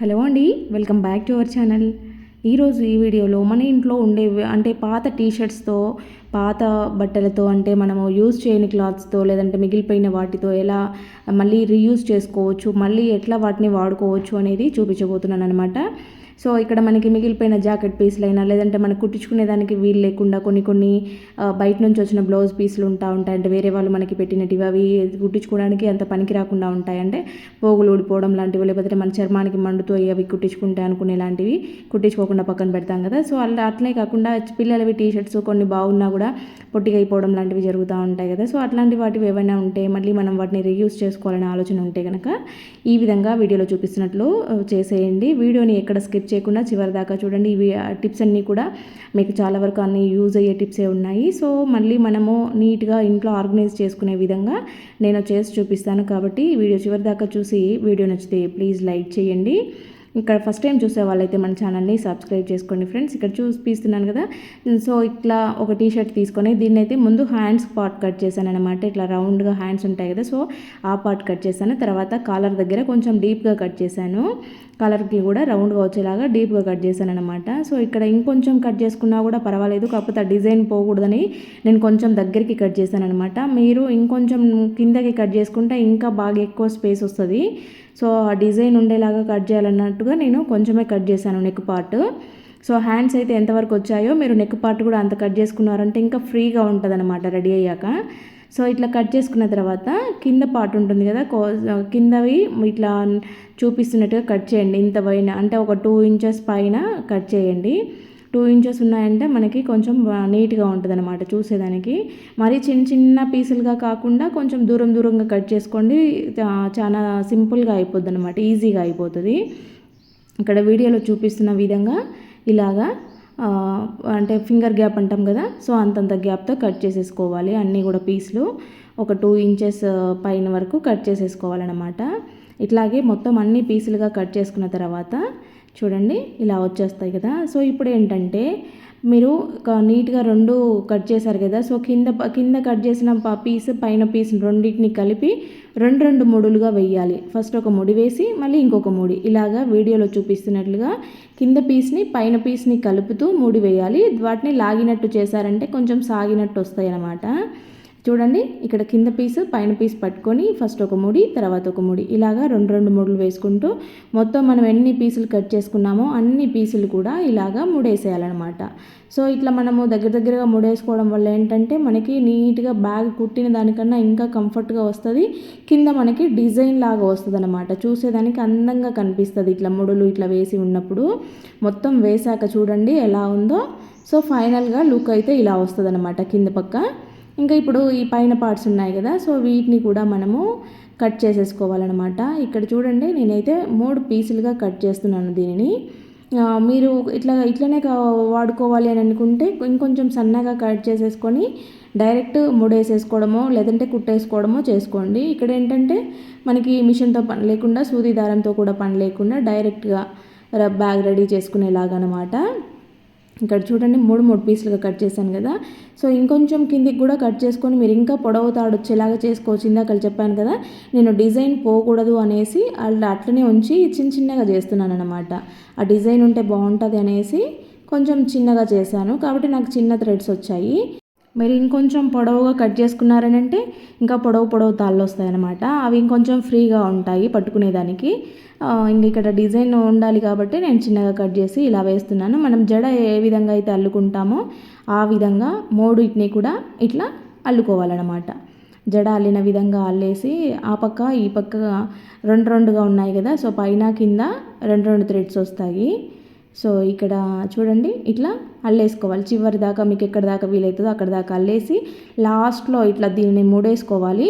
Hello అండి welcome back to our channel. ఈరోజు ఈ వీడియోలో మన ఇంట్లో ఉండే అంటే పాత టీషర్ట్స్తో పాత బట్టలతో అంటే మనము యూజ్ చేయని క్లాత్స్తో లేదంటే మిగిలిపోయిన వాటితో ఎలా మళ్ళీ రీయూజ్ చేసుకోవచ్చు మళ్ళీ ఎట్లా వాటిని వాడుకోవచ్చు అనేది చూపించబోతున్నాను అనమాట సో ఇక్కడ మనకి మిగిలిపోయిన జాకెట్ పీసులు అయినా లేదంటే మనకు కుట్టించుకునే దానికి వీలు లేకుండా కొన్ని కొన్ని బయట నుంచి వచ్చిన బ్లౌజ్ పీసులు ఉంటా ఉంటాయి. అంటే వేరే వాళ్ళు మనకి పెట్టినటివి అవి కుట్టించుకోవడానికి అంత పనికి రాకుండా ఉంటాయి. అంటే పోగులు ఊడిపోవడం లాంటివి లేకపోతే మన చర్మానికి మండుతో అవి కుట్టించుకుంటే అనుకునే లాంటివి కుట్టించుకోకుండా పక్కన పెడతాం కదా. సో అలా అట్లే కాకుండా పిల్లలవి టీ షర్ట్స్ కొన్ని బాగున్నా కూడా పొట్టిగైపోవడం లాంటివి జరుగుతూ ఉంటాయి కదా. సో అట్లాంటి వాటివి ఏవైనా ఉంటే మళ్ళీ మనం వాటిని రియూస్ చేసుకోవాలనే ఆలోచన ఉంటే కనుక ఈ విధంగా వీడియోలో చూపిస్తున్నట్లు చేసేయండి. వీడియోని ఎక్కడ స్కిప్ చేయకుండా చివరి దాకా చూడండి. ఇవి టిప్స్ అన్నీ కూడా మీకు చాలా వరకు అన్ని యూజ్ అయ్యే టిప్సే ఉన్నాయి. సో మళ్ళీ మనము నీట్గా ఇంట్లో ఆర్గనైజ్ చేసుకునే విధంగా నేను చేసి చూపిస్తాను. కాబట్టి వీడియో చివరి దాకా చూసి వీడియో నచ్చితే ప్లీజ్ లైక్ చేయండి. ఇక్కడ ఫస్ట్ టైం చూసే వాళ్ళైతే మన ఛానల్ని సబ్స్క్రైబ్ చేసుకోండి ఫ్రెండ్స్ ఇక్కడ చూపిస్తున్నాను కదా. సో ఇట్లా ఒక టీ షర్ట్ తీసుకొని దీన్ని అయితే ముందు హ్యాండ్స్ పార్ట్ కట్ చేశాను అనమాట ఇట్లా రౌండ్గా హ్యాండ్స్ ఉంటాయి కదా. సో ఆ పార్ట్ కట్ చేశాను. తర్వాత కాలర్ దగ్గర కొంచెం డీప్గా కట్ చేశాను. కలర్కి కూడా రౌండ్గా వచ్చేలాగా డీప్గా కట్ చేశాను అనమాట సో ఇక్కడ ఇంకొంచెం కట్ చేసుకున్నా కూడా పర్వాలేదు. కాకపోతే ఆ డిజైన్ పోకూడదని నేను కొంచెం దగ్గరికి కట్ చేశాను అనమాట మీరు ఇంకొంచెం కిందకి కట్ చేసుకుంటే ఇంకా బాగా ఎక్కువ స్పేస్ వస్తుంది. సో ఆ డిజైన్ ఉండేలాగా కట్ చేయాలన్నట్టుగా నేను కొంచెమే కట్ చేశాను నెక్ పార్ట్ సో హ్యాండ్స్ అయితే ఎంతవరకు వచ్చాయో మీరు నెక్ పార్ట్ కూడా అంత కట్ చేసుకున్నారంటే ఇంకా ఫ్రీగా ఉంటుంది అనమాట రెడీ అయ్యాక. సో ఇట్లా కట్ చేసుకున్న తర్వాత కింద పార్ట్ ఉంటుంది కదా కిందవి ఇట్లా చూపిస్తున్నట్టుగా కట్ చేయండి. ఇంత పైన అంటే ఒక టూ ఇంచెస్ పైన కట్ చేయండి. టూ ఇంచెస్ ఉన్నాయంటే మనకి కొంచెం నీట్గా ఉంటుంది అనమాట చూసేదానికి. మరి చిన్న చిన్న పీసులుగా కాకుండా కొంచెం దూరం దూరంగా కట్ చేసుకోండి. చాలా సింపుల్గా అయిపోద్ది అనమాట ఈజీగా అయిపోతుంది. ఇక్కడ వీడియోలో చూపిస్తున్న విధంగా ఇలాగా అంటే ఫింగర్ గ్యాప్ అంటాం కదా సో అంతంత గ్యాప్తో కట్ చేసేసుకోవాలి. అన్నీ కూడా పీసులు ఒక టూ ఇంచెస్ పైన వరకు కట్ చేసేసుకోవాలన్నమాట. ఇట్లాగే మొత్తం అన్ని పీసులుగా కట్ చేసుకున్న తర్వాత చూడండి ఇలా వచ్చేస్తాయి కదా. సో ఇప్పుడు ఏంటంటే మీరు నీట్గా రెండు కట్ చేశారు కదా. సో కింద కింద కట్ చేసిన పీస్ పైన పీస్ రెండింటిని కలిపి రెండు రెండు ముడులుగా వేయాలి ఫస్ట్ ఒక ముడి వేసి మళ్ళీ ఇంకొక ముడి. ఇలాగా వీడియోలో చూపిస్తున్నట్లుగా కింద పీస్ని పైన పీస్ని కలుపుతూ ముడి వేయాలి. వాటిని లాగినట్టు చేశారంటే కొంచెం సాగినట్టు వస్తాయి అన్నమాట చూడండి ఇక్కడ కింద పీస్ పైన పీస్ పట్టుకొని ఫస్ట్ ఒక ముడి తర్వాత ఒక ముడి. ఇలాగా రెండు రెండు ముడులు వేసుకుంటూ మొత్తం మనం ఎన్ని పీసులు కట్ చేసుకున్నామో అన్ని పీసులు కూడా ఇలాగా ముడేసేయాలన్నమాట. సో ఇట్లా మనము దగ్గర దగ్గరగా ముడేసుకోవడం వల్ల ఏంటంటే మనకి నీట్గా బ్యాగ్ కుట్టిన దానికన్నా ఇంకా కంఫర్ట్గా వస్తుంది. కింద మనకి డిజైన్ లాగా వస్తుంది అనమాట చూసేదానికి అందంగా కనిపిస్తుంది ఇట్లా ముడులు ఇట్లా వేసి ఉన్నప్పుడు. మొత్తం వేసాక చూడండి ఎలా ఉందో. సో ఫైనల్గా లుక్ అయితే ఇలా వస్తుంది అనమాట కింద పక్క. ఇంకా ఇప్పుడు ఈ పైన పార్ట్స్ ఉన్నాయి కదా సో వీటిని కూడా మనము కట్ చేసేసుకోవాలన్నమాట. ఇక్కడ చూడండి నేనైతే మూడు పీసులుగా కట్ చేస్తున్నాను దీనిని. మీరు ఇట్లా ఇట్లనే వాడుకోవాలి అని అనుకుంటే ఇంకొంచెం సన్నగా కట్ చేసేసుకొని డైరెక్ట్ ముడేసేసుకోవడమో లేదంటే కుట్టేసుకోవడమో చేసుకోండి. ఇక్కడ ఏంటంటే మనకి మిషన్తో పని లేకుండా సూది దారంతో కూడా పని లేకుండా డైరెక్ట్గా బ్యాగ్ రెడీ చేసుకునేలాగనమాట. ఇక్కడ చూడండి మూడు మూడు పీసులుగా కట్ చేశాను కదా. సో ఇంకొంచెం కిందికి కూడా కట్ చేసుకొని మీరు ఇంకా పొడవు తాడొచ్చేలాగా చేసుకోవచ్చు ఇందాక చెప్పాను కదా. నేను డిజైన్ పోకూడదు అనేసి వాళ్ళు అట్లనే ఉంచి చిన్న చిన్నగా చేస్తున్నాను అనమాట ఆ డిజైన్ ఉంటే బాగుంటుంది అనేసి కొంచెం చిన్నగా చేశాను. కాబట్టి నాకు చిన్న థ్రెడ్స్ వచ్చాయి. మరి ఇంకొంచెం పొడవుగా కట్ చేసుకున్నారని అంటే ఇంకా పొడవు పొడవు తాళ్ళు వస్తాయన్నమాట. అవి ఇంకొంచెం ఫ్రీగా ఉంటాయి పట్టుకునేదానికి. ఇంక ఇక్కడ డిజైన్ ఉండాలి కాబట్టి నేను చిన్నగా కట్ చేసి ఇలా వేస్తున్నాను. మనం జడ ఏ విధంగా అయితే అల్లుకుంటామో ఆ విధంగా మూడింటిని కూడా ఇట్లా అల్లుకోవాలన్నమాట. జడ అల్లిన విధంగా అల్లేసి ఆ పక్క ఈ పక్క రెండు రెండుగా ఉన్నాయి కదా. సో పైన కింద రెండు రెండు థ్రెడ్స్ వస్తాయి. సో ఇక్కడ చూడండి ఇట్లా అల్లేసుకోవాలి. చివరి దాకా మీకు ఎక్కడ దాకా వీలవుతుందో అక్కడ దాకా అల్లేసి లాస్ట్లో ఇట్లా దీన్ని మూడేసుకోవాలి.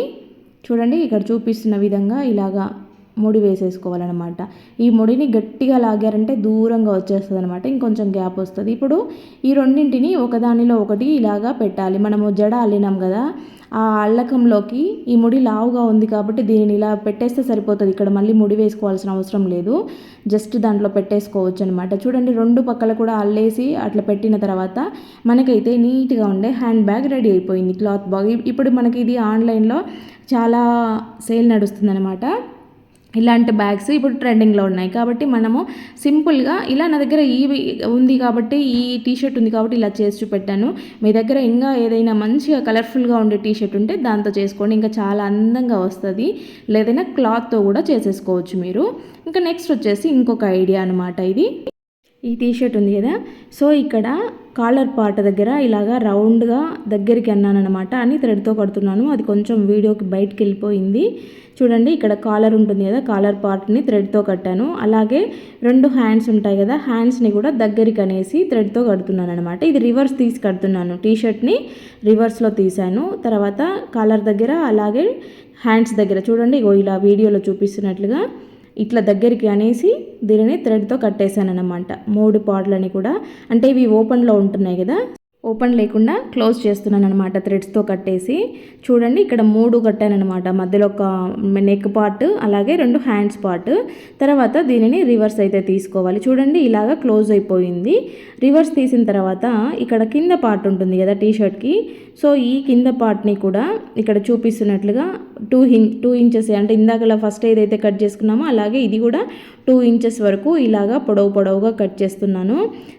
చూడండి ఇక్కడ చూపిస్తున్న విధంగా ఇలాగా ముడి వేసేసుకోవాలన్నమాట. ఈ ముడిని గట్టిగా లాగారంటే దూరంగా వచ్చేస్తుంది అనమాట ఇంకొంచెం గ్యాప్ వస్తుంది. ఇప్పుడు ఈ రెండింటిని ఒకదానిలో ఒకటి ఇలాగా పెట్టాలి. మనము జడ అల్లినాం కదా ఆ అల్లకంలోకి ఈ ముడి లావుగా ఉంది కాబట్టి దీనిని ఇలా పెట్టేస్తే సరిపోతుంది. ఇక్కడ మళ్ళీ ముడి వేసుకోవాల్సిన అవసరం లేదు. జస్ట్ దాంట్లో పెట్టేసుకోవచ్చు అనమాట చూడండి రెండు పక్కల కూడా అల్లేసి అట్లా పెట్టిన తర్వాత మనకైతే నీట్గా ఉండే హ్యాండ్ బ్యాగ్ రెడీ అయిపోయింది క్లాత్ బాగ్. ఇప్పుడు మనకి ఇది ఆన్లైన్లో చాలా సేల్ నడుస్తుంది అనమాట ఇలాంటి బ్యాగ్స్ ఇప్పుడు ట్రెండింగ్లో ఉన్నాయి. కాబట్టి మనము సింపుల్గా ఇలా నా దగ్గర ఈ ఉంది కాబట్టి ఈ టీ షర్ట్ ఉంది కాబట్టి ఇలా చేసి చూపెట్టాను. మీ దగ్గర ఇంకా ఏదైనా మంచిగా కలర్ఫుల్గా ఉండే టీషర్ట్ ఉంటే దాంతో చేసుకోండి. ఇంకా చాలా అందంగా వస్తుంది. లేదైనా క్లాత్తో కూడా చేసేసుకోవచ్చు మీరు. ఇంకా నెక్స్ట్ వచ్చేసి ఇంకొక ఐడియా అనమాట ఇది. ఈ టీషర్ట్ ఉంది కదా. సో ఇక్కడ కాలర్ పార్ట్ దగ్గర ఇలాగా రౌండ్గా దగ్గరికి అన్నానమాట అని థ్రెడ్తో కడుతున్నాను. అది కొంచెం వీడియోకి బయటకు వెళ్ళిపోయింది చూడండి ఇక్కడ కాలర్ ఉంటుంది కదా. కాలర్ పార్ట్ని థ్రెడ్తో కట్టాను. అలాగే రెండు హ్యాండ్స్ ఉంటాయి కదా. హ్యాండ్స్ని కూడా దగ్గరికి అనేసి థ్రెడ్తో కడుతున్నాను అనమాట ఇది రివర్స్ తీసి కడుతున్నాను. టీషర్ట్ని రివర్స్లో తీశాను. తర్వాత కాలర్ దగ్గర అలాగే హ్యాండ్స్ దగ్గర చూడండి. ఇగో ఇలా వీడియోలో చూపిస్తున్నట్లుగా ఇట్లా దగ్గరికి అనేసి దీనిని థ్రెడ్తో కట్టేశాను అనమాట మూడు పాడ్లని కూడా. అంటే ఇవి ఓపెన్లో ఉంటున్నాయి కదా. ఓపెన్ లేకుండా క్లోజ్ చేస్తున్నాను అనమాట థ్రెడ్స్తో కట్టేసి. చూడండి ఇక్కడ మూడు కట్టానమాట మధ్యలో ఒక నెక్ పార్ట్ అలాగే రెండు హ్యాండ్స్ పార్ట్. తర్వాత దీనిని రివర్స్ అయితే తీసుకోవాలి. చూడండి ఇలాగ క్లోజ్ అయిపోయింది. రివర్స్ తీసిన తర్వాత ఇక్కడ కింద పార్ట్ ఉంటుంది కదా టీషర్ట్కి. సో ఈ కింద పార్ట్ని కూడా ఇక్కడ చూపిస్తున్నట్లుగా టూ ఇన్ టూ ఇంచెస్ అంటే ఇందాకలా ఫస్ట్ ఏదైతే కట్ చేసుకున్నామో అలాగే ఇది కూడా టూ ఇంచెస్ వరకు ఇలాగా పొడవు పొడవుగా కట్ చేస్తున్నాను.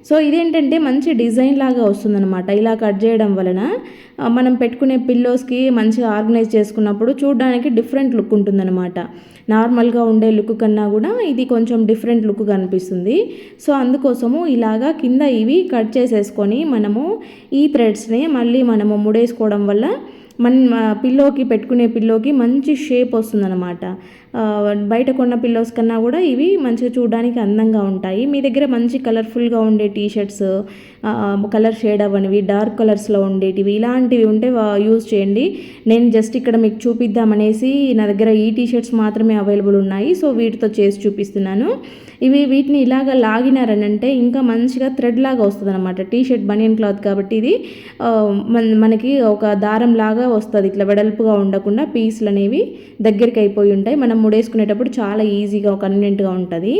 సో ఇదేంటంటే మంచి డిజైన్ లాగా వస్తుందన్నమాట. ఇలా కట్ చేయడం వలన మనం పెట్టుకునే పిల్లోస్కి మంచిగా ఆర్గనైజ్ చేసుకున్నప్పుడు చూడడానికి డిఫరెంట్ లుక్ ఉంటుందన్నమాట. నార్మల్గా ఉండే లుక్ కన్నా కూడా ఇది కొంచెం డిఫరెంట్ లుక్ కనిపిస్తుంది. సో అందుకోసము ఇలాగా కింద ఇవి కట్ చేసేసుకొని మనము ఈ థ్రెడ్స్ని మళ్ళీ మనము ముడేసుకోవడం వల్ల మన పిల్లోకి పెట్టుకునే పిల్లోకి మంచి షేప్ వస్తుందన్నమాట. బయట కొన్న పిల్లోస్ కన్నా కూడా ఇవి మంచిగా చూడడానికి అందంగా ఉంటాయి. మీ దగ్గర మంచి కలర్ఫుల్గా ఉండే టీషర్ట్స్ కలర్ షేడ్ అవ్వనివి డార్క్ కలర్స్లో ఉండేటివి ఇలాంటివి ఉంటే యూజ్ చేయండి. నేను జస్ట్ ఇక్కడ మీకు చూపిద్దామనేసి నా దగ్గర ఈ టీషర్ట్స్ మాత్రమే అవైలబుల్ ఉన్నాయి. సో వీటితో చేసి చూపిస్తున్నాను. ఇవి వీటిని ఇలాగ లాగినారనంటే ఇంకా మంచిగా థ్రెడ్ లాగా వస్తుంది అనమాట టీషర్ట్ బనియన్ క్లాత్ కాబట్టి ఇది మనకి ఒక దారం లాగా వస్తుంది. ఇట్లా వెడల్పుగా ఉండకుండా పీస్లు అనేవి దగ్గరికి అయిపోయి ఉంటాయి. మనం ముడేసుకునేటప్పుడు చాలా ఈజీగా కన్వీనియంట్గా ఉంటుంది.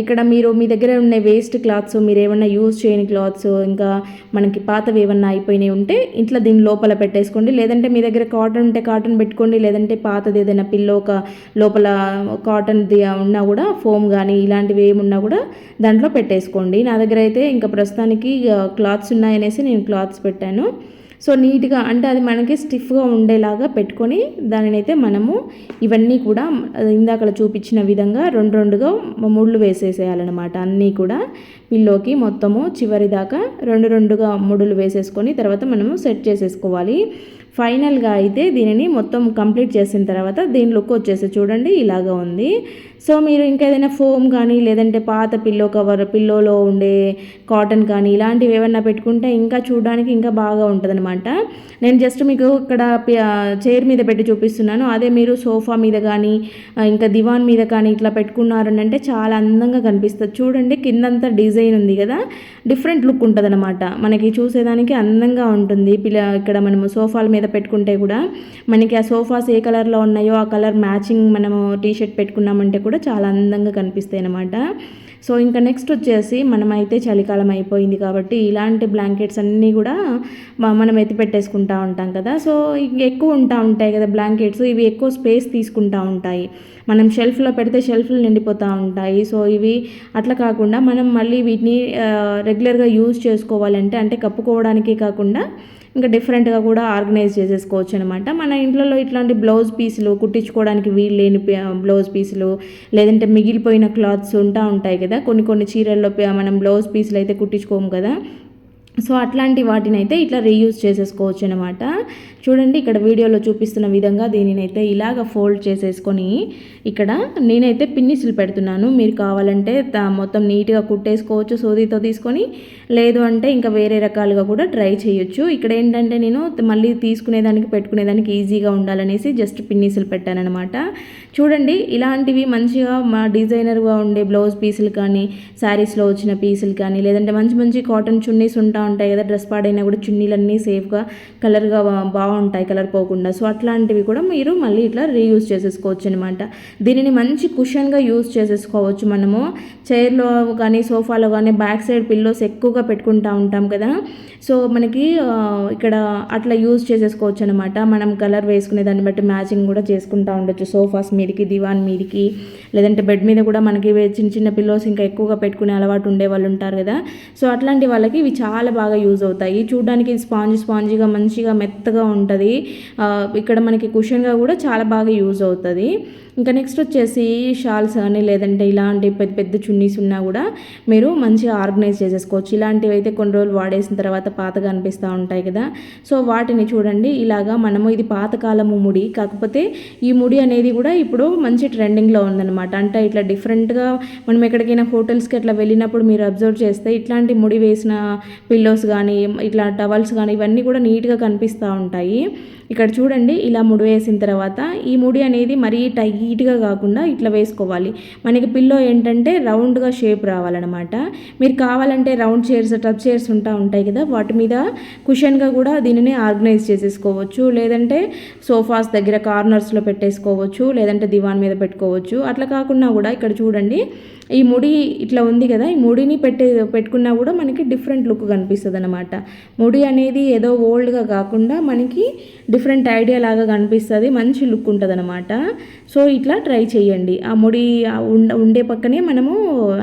ఇక్కడ మీరు మీ దగ్గర ఉన్న వేస్ట్ క్లాత్స్ మీరు ఏమన్నా యూజ్ చేయని క్లాత్స్ ఇంకా మనకి పాతవి ఏమన్నా అయిపోయినాయి ఉంటే ఇంట్లో దీని లోపల పెట్టేసుకోండి. లేదంటే మీ దగ్గర కాటన్ ఉంటే కాటన్ పెట్టుకోండి. లేదంటే పాతది ఏదైనా పిల్లో ఒక లోపల కాటన్ది ఉన్నా కూడా ఫోమ్ కానీ ఇలాంటివి ఏమున్నా కూడా దాంట్లో పెట్టేసుకోండి. నా దగ్గర అయితే ఇంకా ప్రస్తుతానికి క్లాత్స్ ఉన్నాయనేసి నేను క్లాత్స్ పెట్టాను. సో నీట్గా అంటే అది మనకి స్టిఫ్గా ఉండేలాగా పెట్టుకొని దానిని అయితే మనము ఇవన్నీ కూడా ఇందాక చూపించిన విధంగా రెండు రెండుగా ముళ్ళు వేసేసేయాలన్నమాట. అన్నీ కూడా పిల్లోకి మొత్తము చివరి దాకా రెండు రెండుగా ముడులు వేసేసుకొని తర్వాత మనము సెట్ చేసేసుకోవాలి. ఫైనల్గా అయితే దీనిని మొత్తం కంప్లీట్ చేసిన తర్వాత దీని లుక్ వచ్చేసి చూడండి ఇలాగా ఉంది. సో మీరు ఇంకా ఏదైనా ఫోమ్ కానీ లేదంటే పాత పిల్లో కవర్ పిల్లోలో ఉండే కాటన్ కానీ ఇలాంటివి ఏమన్నా పెట్టుకుంటే ఇంకా చూడడానికి ఇంకా బాగా ఉంటుందన్నమాట. నేను జస్ట్ మీకు ఇక్కడ చైర్ మీద పెట్టి చూపిస్తున్నాను. అదే మీరు సోఫా మీద కానీ ఇంకా దివాన్ మీద కానీ ఇట్లా పెట్టుకున్నారని అంటే చాలా అందంగా కనిపిస్తుంది. చూడండి కిందంతా డిజైన్ ఉంది కదా డిఫరెంట్ లుక్ ఉంటుంది మనకి చూసేదానికి అందంగా ఉంటుంది. పిల్ల ఇక్కడ మనము సోఫాల మీద పెట్టుకుంటే కూడా మనకి ఆ సోఫాస్ ఏ కలర్లో ఉన్నాయో ఆ కలర్ మ్యాచింగ్ మనము టీషర్ట్ పెట్టుకున్నామంటే కూడా చాలా అందంగా కనిపిస్తాయి అన్నమాట. సో ఇంకా నెక్స్ట్ వచ్చేసి మనమైతే చలికాలం అయిపోయింది కాబట్టి ఇలాంటి బ్లాంకెట్స్ అన్నీ కూడా మనం ఎత్తి పెట్టేసుకుంటా ఉంటాం కదా. సో ఎక్కువ ఉంటా ఉంటాయి కదా బ్లాంకెట్స్. ఇవి ఎక్కువ స్పేస్ తీసుకుంటా ఉంటాయి. మనం షెల్ఫ్లో పెడితే షెల్ఫ్లు నిండిపోతూ ఉంటాయి. సో ఇవి అట్లా కాకుండా మనం మళ్ళీ వీటిని రెగ్యులర్గా యూజ్ చేసుకోవాలంటే అంటే కప్పుకోవడానికే కాకుండా ఇంకా డిఫరెంట్గా కూడా ఆర్గనైజ్ చేసేసుకోవచ్చు అనమాట మన ఇంట్లో ఇట్లాంటి బ్లౌజ్ పీసులు కుట్టించుకోవడానికి వీలు లేని బ్లౌజ్ పీసులు లేదంటే మిగిలిపోయిన క్లాత్స్ ఉంటా ఉంటాయి కదా. కొన్ని కొన్ని చీరల్లో మనం బ్లౌజ్ పీసులు అయితే కుట్టించుకోము కదా. సో అట్లాంటి వాటిని అయితే ఇట్లా రీయూజ్ చేసేసుకోవచ్చు అనమాట చూడండి ఇక్కడ వీడియోలో చూపిస్తున్న విధంగా దీనినైతే ఇలాగ ఫోల్డ్ చేసేసుకొని ఇక్కడ నేనైతే పిన్నిసులు పెడుతున్నాను. మీరు కావాలంటే మొత్తం నీట్గా కుట్టేసుకోవచ్చు సూదితో తీసుకొని. లేదు అంటే ఇంకా వేరే రకాలుగా కూడా ట్రై చేయొచ్చు. ఇక్కడ ఏంటంటే నేను మళ్ళీ తీసుకునేదానికి పెట్టుకునేదానికి ఈజీగా ఉండాలనేసి జస్ట్ పిన్నిసులు పెట్టానమాట చూడండి ఇలాంటివి మంచిగా మా డిజైనర్గా ఉండే బ్లౌజ్ పీసులు కానీ శారీస్లో వచ్చిన పీసులు కానీ లేదంటే మంచి మంచి కాటన్ చున్నీస్ ఉంటా ఉంటాయి కదా డ్రెస్ పాడైనా కూడా చున్నీలన్నీ సేఫ్గా కలర్గా బాగుంటాయి కలర్ పోకుండా. సో అట్లాంటివి కూడా మీరు మళ్ళీ ఇట్లా రీయూజ్ చేసేసుకోవచ్చు అనమాట దీనిని మంచి కుషన్గా యూజ్ చేసేసుకోవచ్చు మనము. చైర్లో కానీ సోఫాలో కానీ బ్యాక్ సైడ్ పిల్లోస్ ఎక్కువగా పెట్టుకుంటా ఉంటాం కదా. సో మనకి ఇక్కడ అట్లా యూజ్ చేసేసుకోవచ్చు అనమాట మనం కలర్ వేసుకునే దాన్ని బట్టి మ్యాచింగ్ కూడా చేసుకుంటా ఉండొచ్చు. సోఫాస్ మీదకి దివాన్ మీదకి లేదంటే బెడ్ మీద కూడా మనకి చిన్న చిన్న పిల్లోస్ ఇంకా ఎక్కువగా పెట్టుకునే అలవాటు ఉండే వాళ్ళు ఉంటారు కదా. సో అట్లాంటి వాళ్ళకి ఇవి చాలా బాగా యూజ్ అవుతాయి. చూడడానికి స్పాంజ్ స్పాంజిగా మంచిగా మెత్తగా ఉంటుంది. ఇక్కడ మనకి కుషన్గా కూడా చాలా బాగా యూజ్ అవుతుంది. ఇంకా నెక్స్ట్ వచ్చేసి షాల్స్ కానీ లేదంటే ఇలాంటి పెద్ద పెద్ద చున్నీస్ ఉన్నా కూడా మీరు మంచిగా ఆర్గనైజ్ చేసేసుకోవచ్చు. ఇలాంటివి అయితే కొన్ని రోజులు వాడేసిన తర్వాత పాతగా అనిపిస్తూ ఉంటాయి కదా. సో వాటిని చూడండి. ఇలాగా మనము ఇది పాతకాలము ముడి. కాకపోతే ఈ ముడి అనేది కూడా ఇప్పుడు మంచి ట్రెండింగ్లో ఉందన్నమాట. అంటే ఇట్లా డిఫరెంట్గా మనం ఎక్కడికైనా హోటల్స్కి అట్లా వెళ్ళినప్పుడు మీరు అబ్జర్వ్ చేస్తే ఇట్లాంటి ముడి వేసిన పిల్లోస్ కానీ ఇట్లా టవల్స్ కానీ ఇవన్నీ కూడా నీట్గా కనిపిస్తూ ఉంటాయి. ఇక్కడ చూడండి ఇలా ముడి వేసిన తర్వాత ఈ ముడి అనేది మరీ టైట్గా కాకుండా ఇట్లా వేసుకోవాలి. మనకి పిల్లో ఏంటంటే రౌండ్గా షేప్ రావాలన్నమాట. మీరు కావాలంటే రౌండ్ చైర్స్ టబ్ చైర్స్ ఉంటా ఉంటాయి కదా వాటి మీద కుషన్గా కూడా దీనిని ఆర్గనైజ్ చేసేసుకోవచ్చు. లేదంటే సోఫాస్ దగ్గర కార్నర్స్లో పెట్టేసుకోవచ్చు లేదంటే దివాన్ మీద పెట్టుకోవచ్చు. అట్లా కాకుండా కూడా ఇక్కడ చూడండి ఈ ముడి ఇట్లా ఉంది కదా ఈ ముడిని పెట్టే పెట్టుకున్నా కూడా మనకి డిఫరెంట్ లుక్ కనిపిస్తుంది. అనమాట ముడి అనేది ఏదో ఓల్డ్గా కాకుండా మనకి డిఫరెంట్ ఐడియా లాగా కనిపిస్తుంది మంచి లుక్ ఉంటుంది అనమాట సో ఇట్లా ట్రై చేయండి. ఆ ముడి ఆ ఉండ ఉండే పక్కనే మనము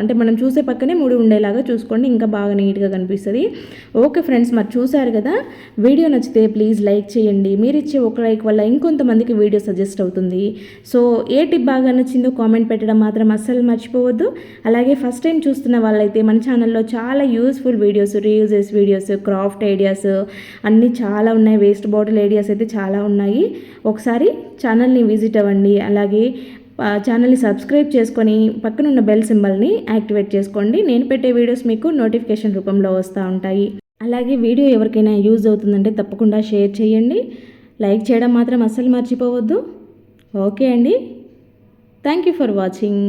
అంటే మనం చూసే పక్కనే ముడి ఉండేలాగా చూసుకోండి ఇంకా బాగా నీట్గా కనిపిస్తుంది. ఓకే ఫ్రెండ్స్ మరి చూసారు కదా? వీడియో నచ్చితే ప్లీజ్ లైక్ చేయండి. మీరు ఇచ్చే ఒక లైక్ వల్ల ఇంకొంతమందికి వీడియో సజెస్ట్ అవుతుంది. సో ఏ టిప్ బాగా నచ్చిందో కామెంట్ పెట్టడం మాత్రం అస్సలు మర్చిపోవద్దు. అలాగే ఫస్ట్ టైం చూస్తున్న వాళ్ళైతే మన ఛానల్లో చాలా useful videos reuses videos craft ideas అన్నీ చాలా ఉన్నాయి. వేస్ట్ బాటిల్ ఐడియాస్ అయితే చాలా ఉన్నాయి. ఒకసారి ఛానల్ని విజిట్ అవ్వండి. అలాగే ఛానల్ని సబ్స్క్రైబ్ చేసుకొని పక్కనున్న బెల్ సింబల్ని యాక్టివేట్ చేసుకోండి. నేను పెట్టే వీడియోస్ మీకు నోటిఫికేషన్ రూపంలో వస్తూ ఉంటాయి. అలాగే వీడియో ఎవరికైనా యూజ్ అవుతుందంటే తప్పకుండా షేర్ చేయండి. లైక్ చేయడం మాత్రం అస్సలు మర్చిపోవద్దు. ఓకే అండి. Thank you for watching.